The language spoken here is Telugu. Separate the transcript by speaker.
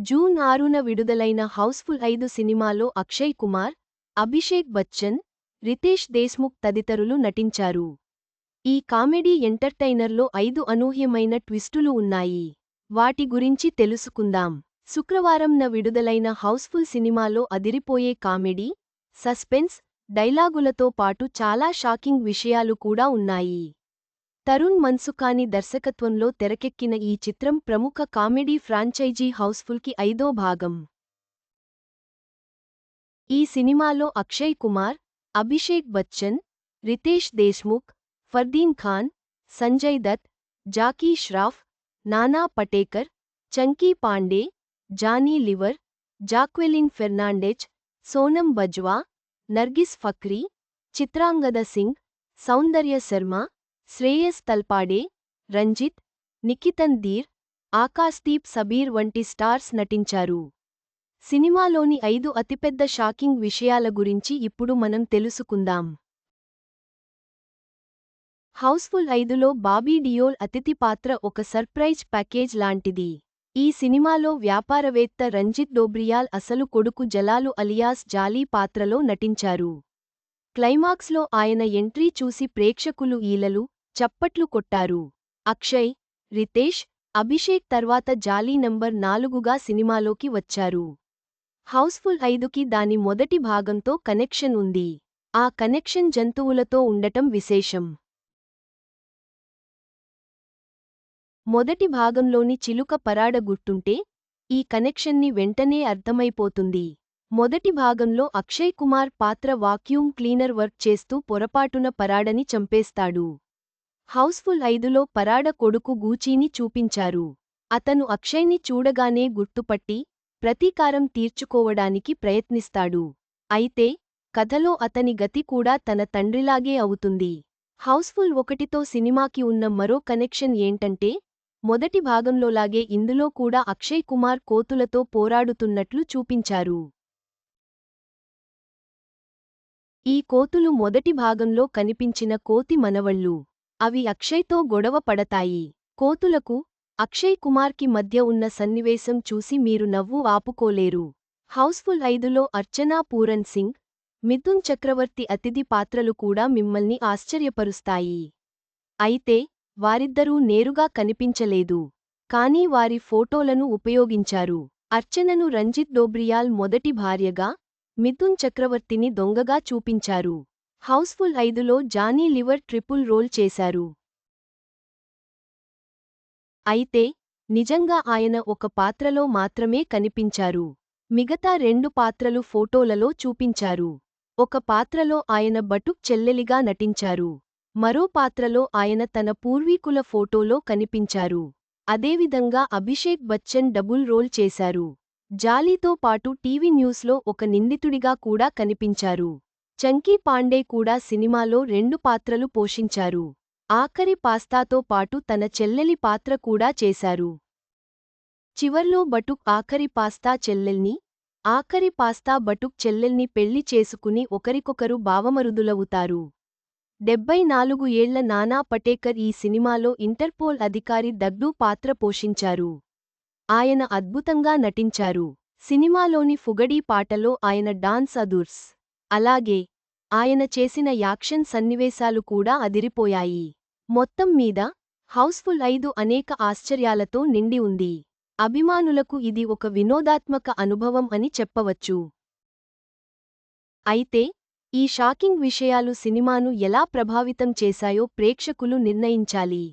Speaker 1: జూన్ ఆరున విడుదలైన హౌస్ఫుల్ ఐదు సినిమాలో అక్షయ్ కుమార్ అభిషేక్ బచ్చన్ రితేష్ దేశ్ముఖ్ తదితరులు నటించారు. ఈ కామెడీ ఎంటర్టైనర్లో ఐదు అనూహ్యమైన ట్విస్టులు ఉన్నాయి. వాటి గురించి తెలుసుకుందాం. శుక్రవారంన విడుదలైన హౌస్ఫుల్ సినిమాలో అదిరిపోయే కామెడీ సస్పెన్స్ డైలాగులతో పాటు చాలా షాకింగ్ విషయాలు కూడా ఉన్నాయి. తరుణ్ మన్సుఖాని దర్శకత్వంలో తెరకెక్కిన ఈ చిత్రం ప్రముఖ కామెడీ ఫ్రాంచైజీ హౌస్ఫుల్కి ఐదో భాగం. ఈ సినిమాలో అక్షయ్ కుమార్ అభిషేక్ బచ్చన్ రితేష్ దేశ్ముఖ్ ఫర్దీన్ ఖాన్ సంజయ్ దత్ జాకీ ష్రాఫ్ నానా పటేకర్ చంకీ పాండే జానీ లివర్ జాక్వెలిన్ ఫెర్నాండెజ్ సోనం బజ్వా నర్గిస్ ఫక్రీ చిత్రాంగద సింగ్ సౌందర్య శర్మ శ్రేయస్ తల్పాడే రంజిత్ నిఖితన్ ధీర్ ఆకాశ్దీప్ సబీర్ వంటి స్టార్స్ నటించారు. సినిమాలోని ఐదు అతిపెద్ద షాకింగ్ విషయాల గురించి ఇప్పుడు మనం తెలుసుకుందాం. హౌస్ఫుల్ ఐదులో బాబీ డియోల్ అతిథి పాత్ర ఒక సర్ప్రైజ్ ప్యాకేజ్ లాంటిది. ఈ సినిమాలో వ్యాపారవేత్త రంజిత్ డోబ్రియాల్ అసలు కొడుకు జలాలు అలియాస్ జాలీ పాత్రలో నటించారు. క్లైమాక్స్లో ఆయన ఎంట్రీ చూసి ప్రేక్షకులు ఈలలు చప్పట్లు కొట్టారు. అక్షయ్ రితేష్ అభిషేక్ తర్వాత జాలీ నంబర్ నాలుగుగా సినిమాలోకి వచ్చారు. హౌస్ఫుల్ ఐదుకి దాని మొదటి భాగంతో కనెక్షన్ ఉంది. ఆ కనెక్షన్ జంతువులతో ఉండటం విశేషం. మొదటి భాగంలోని చిలుక పరాడ గుర్తుంటే ఈ కనెక్షన్ని వెంటనే అర్థమైపోతుంది. మొదటి భాగంలో అక్షయ్ కుమార్ పాత్ర వాక్యూమ్ క్లీనర్ వర్క్ చేస్తూ పొరపాటున పరాడని చంపేస్తాడు. హౌస్ఫుల్ ఐదులో పరాడ కొడుకు గూచీని చూపించారు. అతను అక్షయ్ని చూడగానే గుర్తుపట్టి ప్రతీకారం తీర్చుకోవడానికి ప్రయత్నిస్తాడు. అయితే కథలో అతని గతి కూడా తన తండ్రిలాగే అవుతుంది. హౌస్ఫుల్ ఒకటితో సినిమాకి ఉన్న మరో కనెక్షన్ ఏంటంటే మొదటి భాగంలోలాగే ఇందులో కూడా అక్షయ్ కుమార్ కోతులతో పోరాడుతున్నట్లు చూపించారు. ఈ కోతులు మొదటి భాగంలో కనిపించిన కోతి మనవళ్ళు. అవి అక్షయ్తో గొడవ పడతాయి. కోతులకు అక్షయ్ కుమార్కి మధ్య ఉన్న సన్నివేశం చూసి మీరు నవ్వు ఆపుకోలేరు. హౌస్ఫుల్ ఐదులో అర్చనా పూరన్ సింగ్ మిథున్ చక్రవర్తి అతిథి పాత్రలు కూడా మిమ్మల్ని ఆశ్చర్యపరుస్తాయి. అయితే వారిద్దరూ నేరుగా కనిపించలేదు. కానీ వారి ఫోటోలను ఉపయోగించారు. అర్చనను రంజిత్ డోబ్రియాల్ మొదటి భార్యగా మిథున్ చక్రవర్తిని దొంగగా చూపించారు. హౌస్ఫుల్ ఐదులో జానీ లివర్ ట్రిపుల్ రోల్ చేశారు. అయితే నిజంగా ఆయన ఒక పాత్రలో మాత్రమే కనిపించారు. మిగతా రెండు పాత్రలు ఫోటోలలో చూపించారు. ఒక పాత్రలో ఆయన బటుక్ చెల్లెలిగా నటించారు. మరో పాత్రలో ఆయన తన పూర్వీకుల ఫోటోలో కనిపించారు. అదేవిధంగా అభిషేక్ బచ్చన్ డబుల్ రోల్ చేశారు. జాలీతో పాటు టీవీ న్యూస్లో ఒక నిందితుడిగా కూడా కనిపించారు. చంకీ పాండే కూడా సినిమాలో రెండు పాత్రలు పోషించారు. ఆఖరి పాస్తాతో పాటు తన చెల్లెలి పాత్ర కూడా చేశారు. చివర్లో బటుక్ ఆఖరి పాస్తా చెల్లెల్ని ఆఖరి పాస్తా బటుక్ చెల్లెల్ని పెళ్ళి చేసుకుని ఒకరికొకరు భావమరుదులవుతారు. డెబ్బై నాలుగు ఏళ్ళ నానా పటేకర్ ఈ సినిమాలో ఇంటర్పోల్ అధికారి దగ్డు పాత్ర పోషించారు. ఆయన అద్భుతంగా నటించారు. సినిమాలోని ఫుగడీ పాటలో ఆయన డాన్స్ అదుర్స్. అలాగే ఆయన చేసిన యాక్షన్ సన్నివేశాలు కూడా అదిరిపోయాయి. మొత్తం మీద హౌస్ఫుల్ ఐదు అనేక ఆశ్చర్యాలతో నిండి ఉంది. అభిమానులకు ఇది ఒక వినోదాత్మక అనుభవం అని చెప్పవచ్చు. అయితే ఈ షాకింగ్ విషయాలు సినిమాను ఎలా ప్రభావితం చేశాయో ప్రేక్షకులు నిర్ణయించాలి.